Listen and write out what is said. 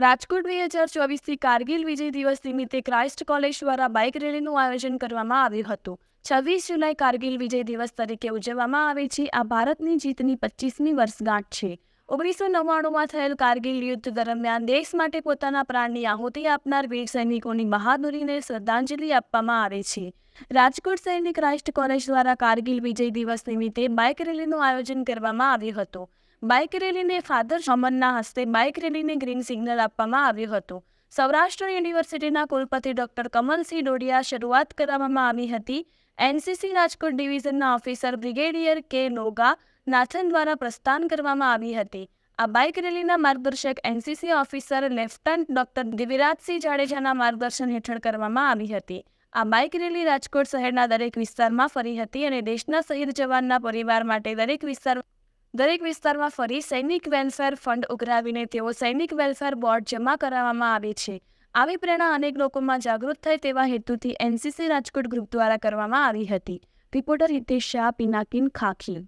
રાજકોટ બે હજાર ચોવીસથી કારગિલ વિજય દિવસ નિમિત્તે ક્રાઇસ્ટ કોલેજ દ્વારા બાઇક રેલીનું આયોજન કરવામાં આવ્યું હતું. છવ્વીસ જુલાઈ કારગિલ વિજય દિવસ તરીકે ઉજવવામાં આવે છે. આ ભારતની જીતની પચીસમી વર્ષગાંઠ છે. ઓગણીસો નવ્વાણુંમાં થયેલ કારગિલ યુદ્ધ દરમિયાન દેશ માટે પોતાના પ્રાણની આહુતિ આપનાર વીર સૈનિકોની બહાદુરીને શ્રદ્ધાંજલિ આપવામાં આવે છે. રાજકોટ શહેરની ક્રાઇસ્ટ કોલેજ દ્વારા કારગિલ વિજય દિવસ નિમિત્તે બાઇક રેલીનું આયોજન કરવામાં આવ્યું હતું. બાઇક રેલીને ફાધર અમનના હસ્તે બાઇક રેલીને ગ્રીન સિગ્નલ આપવામાં આવ્યું હતું. સૌરાષ્ટ્ર યુનિવર્સિટીના કુલપતિ ડોક્ટર કમલસિંહ ડોડિયા શરૂઆત કરવામાં આવી હતી. NCC Rajkot ડિવિઝનના officer brigadier K Noga Nathan દ્વારા પ્રસ્થાન કરવામાં આવી હતી. આ બાઇક રેલીના માર્ગદર્શક NCC officer lieutenant doctor Divyarajsinh જાડેજાના માર્ગદર્શન હેઠળ કરવામાં આવી હતી. આ બાઇક રેલી રાજકોટ શહેરના દરેક વિસ્તારમાં ફરી હતી અને દેશના શહીદ જવાનના પરિવાર માટે દરેક વિસ્તાર દરેક વિસ્તારમાં ફરી સૈનિક વેલફેર ફંડ ઉઘરાવીને તેઓ સૈનિક વેલફેર બોર્ડ જમા કરાવવામાં આવે છે. આવી પ્રેરણા અનેક લોકોમાં જાગૃત થાય તેવા હેતુથી એનસીસી રાજકોટ ગ્રુપ દ્વારા કરવામાં આવી હતી. રિપોર્ટર હિતેશ શાહ, પિનાકિન ખાખી.